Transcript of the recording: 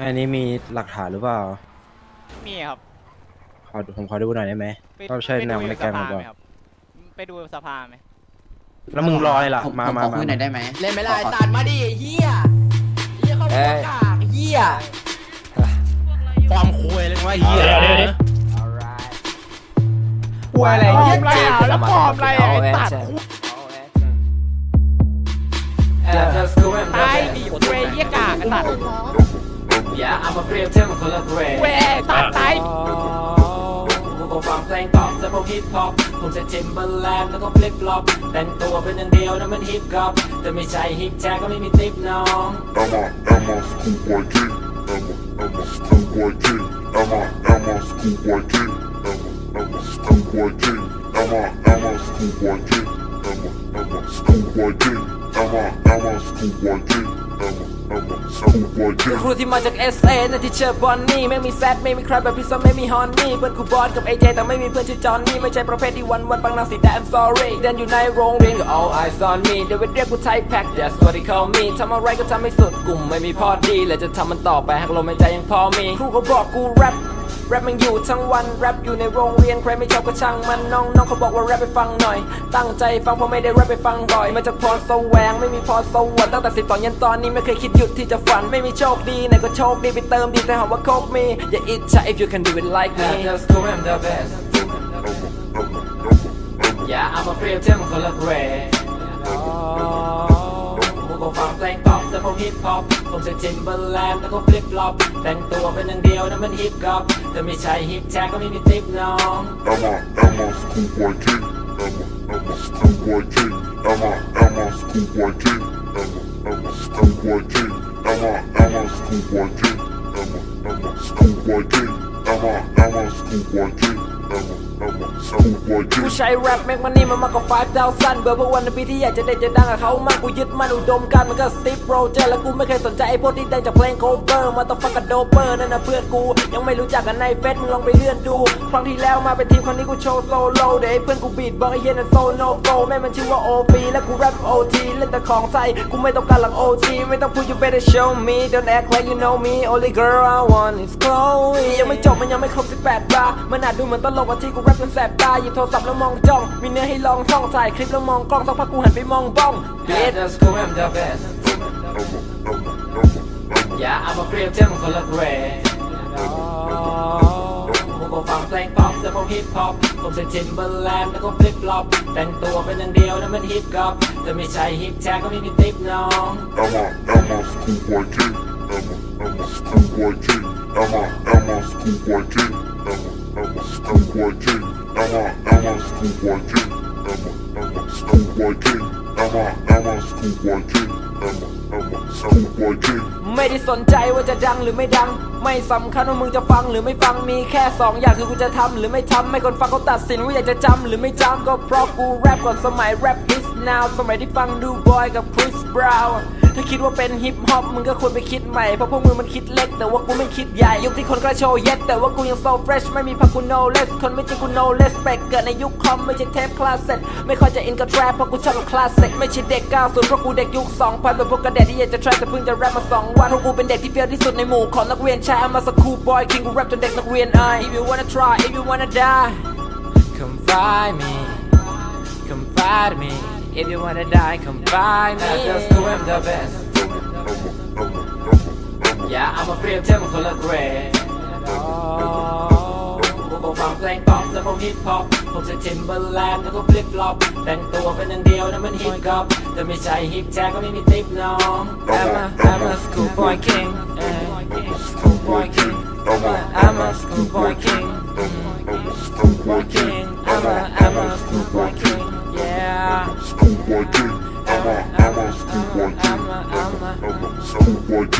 อันนี้มีหลักฐานหรือเปล่ามีครับขอผมขอดูหน่อยได้ไหมไปก็ใช่ไปแนวดูในแกงสผมภาก่ไหอนมครับ ไปดูสภาไหมแล้วมึงรออะไรล่ะผมมาผมมาขอมาคุยหน่อยได้ไหมเล่นไม่ได้ตัดมาดิไอ้เฮียเฮียเขาพูดกากเฮียฟอร์มคุยเลยว่าเหี้ยป่วยอะไรเฮียไรอะแล้วปลอมอะไรอะไอ้ตัดตายดิเวเยี่ยกากไอ้ตัด อย่าเอามาเปรียบเทียบกับคนละเกรดเวตัดตายกูก็ฟังเพลงป๊อปแต่พวกฮิปฮอปผมจะจิมเบอร์แลนด์แล้วก็ฟลิปฟลอปแต่งตัวเป็นอย่างเดียวนั่นมันฮิปฮอปแต่ไม่ใช่ฮิปแจ็คก็ไม่มีติปน้อง Emma, Emma, schoolboy king. Emma, Emma, schoolboy king. Emma, Emma, schoolboy king. Emma, Emma, schoolboy king. Emma, Emma, schoolboy king. Emma, Emma, schoolboy king. Emma, Emma, schoolboy king. ครูที่มาจาก SA นั่นที่เชอร์บอนนี่ไม่มีแซดไม่มีใครแบบพี่ซ้ำไม่มีฮอนนี่เพื่อนครูบอสกับไอเจแต่ไม่มีเพื่อนชื่อจอนนี่ไม่ใช่ประเภทที่วันวันปังนางสีแต่ I'm sorry เดินอยู่ในโรงเรียนก็ all eyes on me เดวิดเรียกกูไทแพ็ก that's what they call me ทำอะไรก็ทำให้สุดกลุ่มไม่มีพอดีและจะทำมันต่อไปหากลมหายใจยังพอมีครูเขาบอกกูแรป แรปมันอยู่ทั้งวันแรปอยู่ในโรงเรียนใครไม่ชอบก็ช่างมันน้องน้องเขาบอกว่าแรปไปฟังหน่อย ตั้งใจฟังเพราะไม่ได้แรปไปฟังบ่อยมาจากพรแสวงไม่มีพรสวรรค์ตั้งแต่สิบตอนยันตอนนี้ไม่เคยคิดหยุดที่จะฝันไม่มีโชคดีไหนก็โชคดีไปเติมดีแต่หาว่าโคกมีอย่าอิจฉา if you can do it like me just go I'm the best Emma, Emma, Emma, Emma. อ ฮิปฮอปผมจะจิมเบอร์แลนด์แล้วก็ฟลิปฟลอปแต่งตัวเป็นอย่างเดียวนั่นมันฮิปฮอปแต่ไม่ใช่ฮิปแจ็คก็ไม่มีติปน้อง Emma, Emma, schoolboy king. Emma, Emma, schoolboy king. Emma, Emma, schoolboy king. Emma, Emma, schoolboy king. Emma, Emma, schoolboy king. Emma, Emma, schoolboy king. Emma, Emma, schoolboy king. กูใช้แรปแม็กมันนี่มันมากกว่า5 0 0 0เบื่อพวกวันในปีที่อยากจะเด่นจะดังกับเขามากกูยึดมันอุดมการมันก็สตีฟโรเจอร์แล้วกูไม่เคยสนใจไอ้พวกที่ดังจากเพลงโคเวอร์มาต้องฟังกับโดเปอร์นั่นนะเพื่อนกู ยังไม่รู้จักกันในเฟซมึงลองไปเลื่อนดู ครั้งที่แล้วมาเป็นทีมครั้งนี้กูโชว์โซโล่เดี๋ยวเพื่อนกูบีดบอกไอ้เฮียนั่นโซโนโฟแม่มันชื่อว่าโอปีและกูแรปโอทีเล่นแต่ของใจกูไม่ต้องการหลักโอทีไม่ต้องพูด you better show me don't act like you know me only girl I want is Chloe ยังไม่จบมันยังไม่ครบ18บาร์มันอาจดูเหมือนตลกว่าที่กูแรปจนแสบตาหยิบโทรศัพท์แล้วมองจ้อง มีเนื้อให้ลองท่องถ่ายคลิปแล้วมองกล้องสักพักกูหันไปมองบ้อง Bitch let's go I'm the best Emma, Emma, Emma, Emma. อย่าเอามาเปรียบเทียบกับคนละเกรดกูก็ฟังเพลงป๊อปแต่พวกฮิปฮอปผมจะจิมเบอร์แลนด์แล้วก็ฟลิปฟลอปแต่งตัวเป็นอย่างเดียวนั่นมันฮิปฮอปแต่ไม่ใช่ฮิปแจ็คก็ไม่มีติปน้อง Emma, Emma, schoolboy king. Emma, Emma, schoolboy king. Emma, Emma, schoolboy king. Schoolboy king. Emma, Emma, schoolboy king. Emma, Emma, schoolboy king. Emma, Emma, schoolboy king. Emma, Emma, schoolboy king. ไม่ได้สนใจว่าจะดังหรือไม่ดัง ไม่สำคัญว่ามึงจะฟังหรือไม่ฟังมีแค่สองอย่างคือกูจะทำหรือไม่ทำไม่คนฟังเขาตัดสินว่าอยากจะจำหรือไม่จำก็เพราะกูแรปก่อนสมัยแรป is now สมัยที่ฟังดูบอยกับคริสบราวน์ ถ้าคิดว่าเป็นฮิปฮอปมึงก็ควรไปคิดใหม่ เพราะพวกมึงมันคิดเล็ก แต่ว่ากูไม่คิดใหญ่ ยุคที่คนกระโชว์เย็ดแต่ว่ากูยัง so fresh ไม่มีพักกู no less คนไม่จริงกู no less แปกเกิดในยุคคอมไม่ใช่เทปคลาสเซ็ตไม่ค่อยจะอินกับแทรปเพราะกูชอบกับคลาสสิกไม่ใช่เด็ก90เพราะกูเด็กยุค2000แบบพวกกระเด็ดที่อยากจะแทรปแต่เพิ่งจะแรปมาสองวันเพราะกูเป็นเด็กที่เฟี้ยวที่สุดในหมู่ของนักเรียนชายอเมาสกูบอยคิงกูแรปจนเด็กนักเรียนอาย if you wanna try if you wanna die come find me come find me if you wanna die come find me just go I'm the best Emma, Emma, Emma, Emma. อย่าเอามาเปรียบเทียบกับคนละเกรดกูก็ฟังเพลงป๊อปแต่พวกฮิปฮอปผมจะทิมเบอร์แลนด์แล้วก็ฟลิปฟลอปแต่งตัวเป็นอย่างเดียวนั่นมันฮิปฮอปแต่ไม่ใช่ฮิปแจ็คก็ไม่มีติปน้อง I'm a I'm a schoolboy king Emma, schoolboy king Emma, I'm a schoolboy king Emma, Emma, schoolboy schoolboy king king. I'm a I'm a schoolboy Papa.